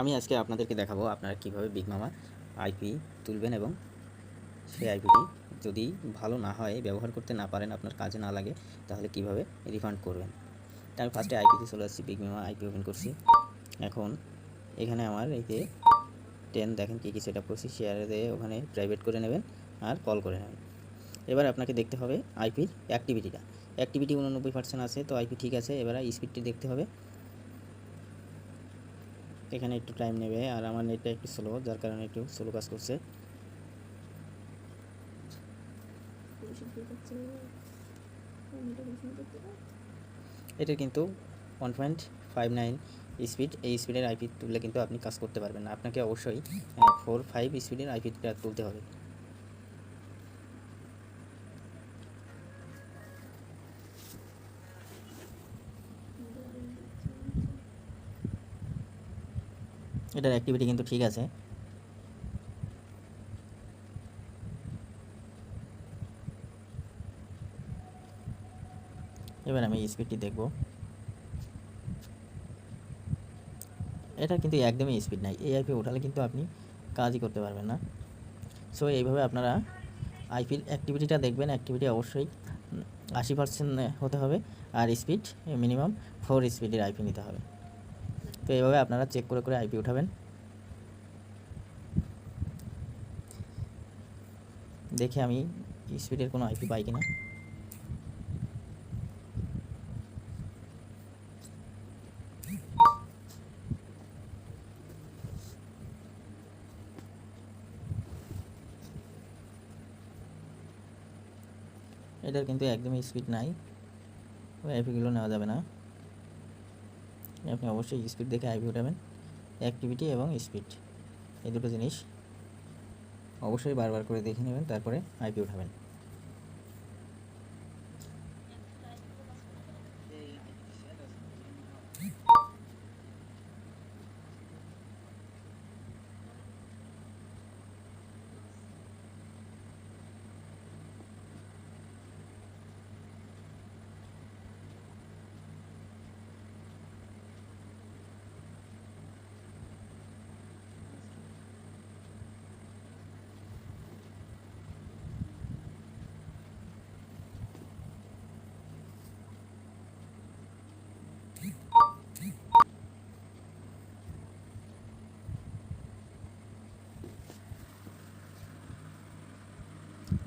আমি আজকে আপনাদেরকে দেখাবো আপনারা কীভাবে বিগ মামা আইপি তুলবেন এবং সেই আইপিটি যদি ভালো না হয়, ব্যবহার করতে না পারেন, আপনার কাজে না লাগে, তাহলে কীভাবে রিফান্ড করবেন? তা আমি ফার্স্টে আইপিতে চলে আসছি বিগ মামা আইপি ওপেন করছি। এখন এখানে আমার এই যে টেন দেখেন কী কী সেট আপ করছি শেয়ারে দিয়ে ওখানে প্রাইভেট করে নেবেন আর কল করে নেবেন। এবার আপনাকে দেখতে হবে আইপির অ্যাক্টিভিটিটা অ্যাক্টিভিটি উননব্বই পার্সেন্ট আছে, তো আইপি ঠিক আছে, এবার স্পিডটি দেখতে হবে। এখানে একটু টাইম নেবে আর আমার নেটটা একটু স্লো যার কারণে একটু স্লো কাজ করছে। এটা কিন্তু one point five nine speed এই স্পিডের আইপি তুললে কিন্তু আপনি কাজ করতে পারবেন না। আপনাকে অবশ্যই ফোর ফাইভ স্পিডের আইপি তুলতে হবে। এটার অ্যাক্টিভিটি কিন্তু ঠিক আছে। এবার আমি স্পিডটি দেখব। এটা কিন্তু একদমই স্পিড নাই। এই আইপি ওঠালে কিন্তু আপনি কাজই করতে পারবেন না। সো এইভাবে আপনারা আইপির অ্যাক্টিভিটিটা দেখবেন। অ্যাক্টিভিটি অবশ্যই আশি পার্সেন্ট হতে হবে। আর স্পিড মিনিমাম ফোর স্পিডের আইপি নিতে হবে। তো এইভাবে আপনারা চেক করে করে আইপি উঠাবেন। দেখে আমি স্পিডের কোনো আইপি পাই কিনা। এটার কিন্তু একদমই স্পিড নাই। আইপিগুলো নেওয়া যাবে না। আপনি অবশ্যই স্পিড দেখে আইভি উঠাবেন। অ্যাক্টিভিটি এবং স্পিড এই দুটো জিনিস অবশ্যই বারবার করে দেখে নেবেন, তারপরে আইপি উঠাবেন।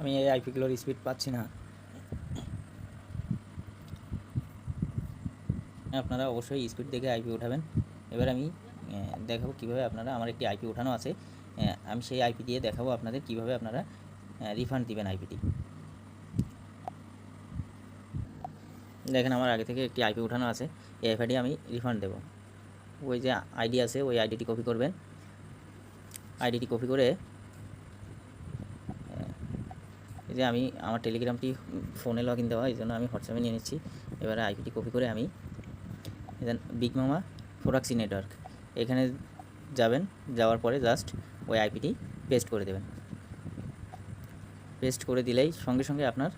আমি এই আইপিগুলোর স্পিড পাচ্ছি না। আপনারা অবশ্যই স্পিড দেখে আইপি উঠাবেন। এবার আমি দেখাবো কীভাবে আপনারা, আমার একটি আইপি উঠানো আছে। আমি সেই আইপি দিয়ে দেখাবো আপনাদের কীভাবে আপনারা রিফান্ড দিবেন আইপিটি দেখেন আমার আগে থেকে একটি আইপি উঠানো আছে। এই আইপিটি আমি রিফান্ড দেবো। ওই যে আইডি আছে, ওই আইডিটি কপি করবেন। আইডিটি কপি করে এই যে আমি আমার টেলিগ্রামটি ফোনে লগ ইন দেওয়া, এই জন্য আমি হোয়াটসঅ্যাপে নিয়ে নিচ্ছি। এবারে আইপিটি কপি করে আমি দেন বিগ মামা ফোরাক্সি নেটওয়ার্ক এখানে যাবেন, যাওয়ার পরে জাস্ট ওই আইপিটি পেস্ট করে দেবেন। পেস্ট করে দিলেই সঙ্গে সঙ্গে আপনার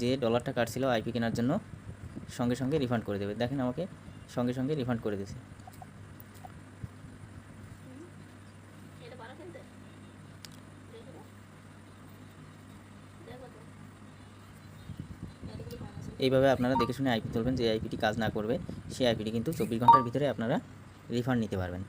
যে ডলারটা কাটছিল আইপি কেনার জন্য সঙ্গে সঙ্গে রিফান্ড করে দেবে। দেখেন আমাকে সঙ্গে সঙ্গে রিফান্ড করে দিয়েছে এটা পারো খেলতে দেখো তো। দেখো তো। এতগুলো পান আছে। এইভাবে আপনারা দেখে শুনে আইপি তুলবেন, যে আইপিটি কাজ না করবে, সেই আইপিটি কিন্তু চব্বিশ ঘণ্টার ভিতরে আপনারা রিফান্ড নিতে পারবেন।